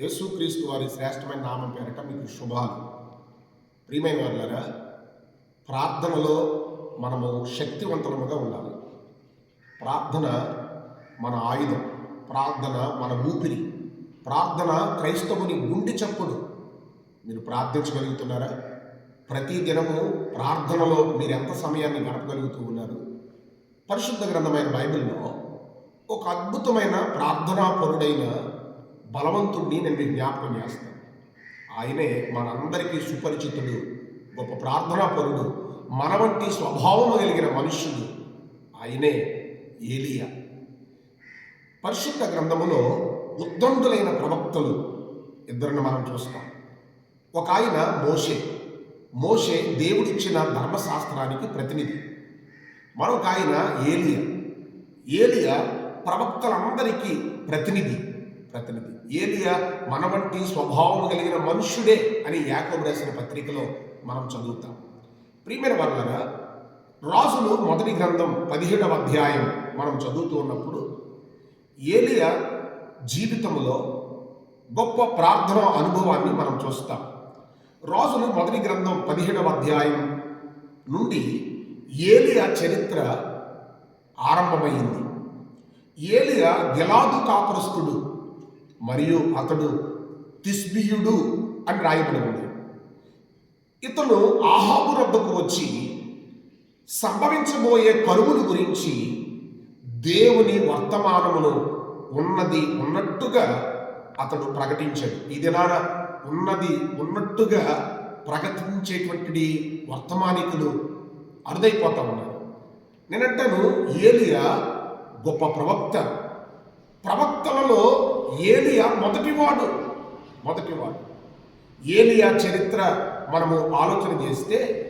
యేసుక్రీస్తు వారి శ్రేష్టమైన నామం పేరట మీకు శుభాలు. ప్రియమైన వాళ్ళరా ప్రార్థనలో మనము శక్తివంతముగా ఉండాలి. ప్రార్థన మన ఆయుధం. ప్రార్థన మన ఊపిరి. ప్రార్థన క్రైస్తవుని గుండె చప్పుడు. మీరు ప్రార్థించగలుగుతున్నారా? ప్రతి దినము ప్రార్థనలో మీరు ఎంత సమయాన్ని గడపగలుగుతూ ఉన్నారు? పరిశుద్ధ గ్రంథమైన బైబిల్లో ఒక అద్భుతమైన ప్రార్థనా పరుడైన బలవంతుడిని నేను మీకు జ్ఞాపకం చేస్తాను. ఆయనే మనందరికీ సుపరిచితుడు గొప్ప ప్రార్థనా పరుడు మన వంటి స్వభావం కలిగిన మనుష్యుడు ఆయనే ఏలియా. పరిశుద్ధ గ్రంథములో ఉద్దండులైన ప్రవక్తలు ఇద్దరిని మనం చూస్తాం. ఒక ఆయన మోషే. మోషే దేవుడిచ్చిన ధర్మశాస్త్రానికి ప్రతినిధి. మరొక ఆయన ఏలియా. ఏలియా ప్రవక్తలందరికీ ప్రతినిధి. ప్రతినిధి. ఏలియా మన వంటి స్వభావం కలిగిన మనుష్యుడే అని యాకోబు రాసిన పత్రికలో మనం చదువుతాం. ప్రియమైన వర్లగా రాజులు మొదటి గ్రంథం పదిహేడవ అధ్యాయం మనం చదువుతూ ఉన్నప్పుడు ఏలియా జీవితంలో గొప్ప ప్రార్థన అనుభవాన్ని మనం చూస్తాం. రాజులు మొదటి గ్రంథం పదిహేడవ అధ్యాయం నుండి ఏలియా చరిత్ర ఆరంభమైంది. ఏలియా గెలాదు కాపురస్తుడు. మరియు అతడు తిస్బియుడు అని రాయబడి ఉంది ఇతను ఆహాబు రద్దకు వచ్చి సంభవించబోయే కరువుల గురించి దేవుని వర్తమానమును ఉన్నది ఉన్నట్టుగా అతడు ప్రకటించాడు. ఈ దినాన ఉన్నది ఉన్నట్టుగా ప్రకటించేటువంటి వర్తమానికులు అరుదైపోతా ఉన్నారు. నేనంటాను ఏలియా గొప్ప ప్రవక్త. ప్రవక్తలలో ఏలియా మొదటివాడు మొదటివాడు ఏలియా చరిత్ర మనము ఆలోచన చేస్తే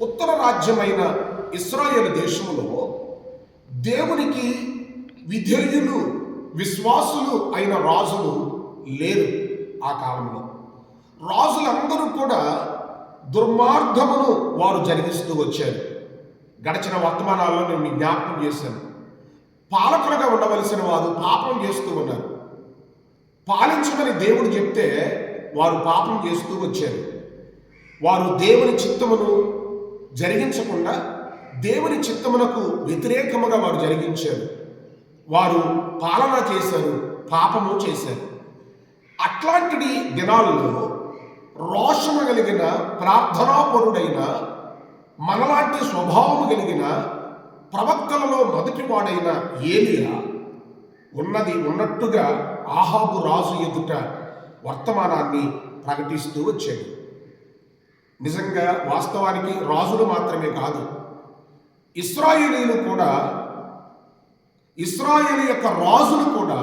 ఉత్తర రాజ్యమైన ఇస్రాయేల్ దేశంలో దేవునికి విధేయులు విశ్వాసులు అయిన రాజులు లేరు ఆ కాలంలో. రాజులందరూ కూడా దుర్మార్గమును వారు జరిగిస్తూ వచ్చారు. గడిచిన వర్తమానాల్లో నేను జ్ఞాపకం చేశాను. పాలకులుగా ఉండవలసిన వారు పాపం చేస్తూ ఉన్నారు. పాలించమని దేవుడు చెప్తే వారు పాపం చేస్తూ వచ్చారు. వారు దేవుని చిత్తమును జరిగించకుండా దేవుని చిత్తమునకు వ్యతిరేకముగా వారు జరిగించారు. వారు పాలన చేశారు పాపము చేశారు. అట్లాంటి దినాల్లో రోషము కలిగిన ప్రార్థనాపరుడైన మనలాంటి స్వభావము కలిగిన ప్రవక్తలలో మొదటివాడైన ఏలియా ఉన్నది ఉన్నట్టుగా ఆహాబు రాజు ఎదుట వర్తమానాన్ని ప్రకటిస్తూ వచ్చాడు. నిజంగా వాస్తవానికి రాజులు మాత్రమే కాదు ఇస్రాయేలీలు కూడా ఇస్రాయేల్ యొక్క రాజులు కూడా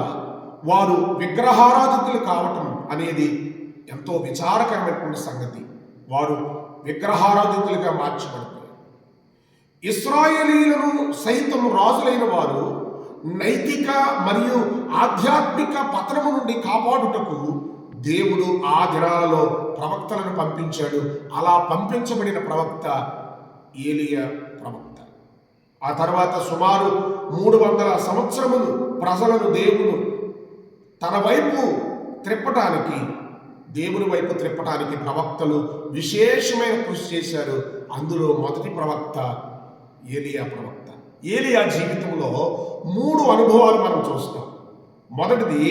వారు విగ్రహారాధితులు కావటం అనేది ఎంతో విచారకరమైనటువంటి సంగతి. వారు విగ్రహారాధితులుగా మార్చబడతారు ఇస్రాయేలీలను సైతం రాజులైన వారు నైతిక మరియు ఆధ్యాత్మిక పతనము నుండి కాపాడుటకు దేవుడు ఆ దినాలలో ప్రవక్తలను పంపించాడు. అలా పంపించబడిన ప్రవక్త ఏలియా ప్రవక్త. ఆ తర్వాత సుమారు మూడు వందల సంవత్సరములు ప్రజలను దేవుడు తన వైపు త్రిప్పటానికి దేవుని వైపు త్రిప్పటానికి ప్రవక్తలు విశేషమైన కృషి చేశారు. అందులో మొదటి ప్రవక్త ఏలియా ప్రవక్త. ఏలియా జీవితంలో మూడు అనుభవాలు మనం చూస్తాం. మొదటిది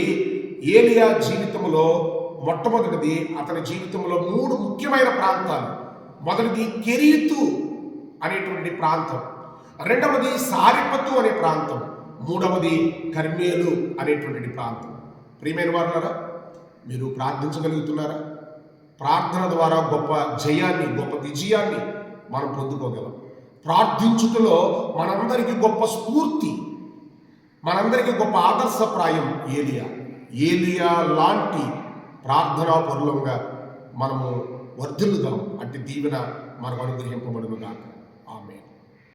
ఏలియా జీవితంలో మొట్టమొదటిది అతని జీవితంలో మూడు ముఖ్యమైన ప్రాంతాలు. మొదటిది కెరీతు అనేటువంటి ప్రాంతం. రెండవది సారిపత్తు అనే ప్రాంతం. మూడవది కర్మేలు అనేటువంటి ప్రాంతం. ప్రియమైన వారులారా మీరు ప్రార్థించగలుగుతున్నారా? ప్రార్థన ద్వారా గొప్ప జయాన్ని గొప్ప విజయాన్ని మనం పొందుకోగలం. ప్రార్థించుటలో మనందరికీ గొప్ప స్ఫూర్తి మనందరికీ గొప్ప ఆదర్శప్రాయం ఏలియా. ఏలియా లాంటి ప్రార్థనా పరులంగా మనము వర్ధిల్లుదాం. అంటే దీవెన మనకు అనుగ్రహింపబడును కాక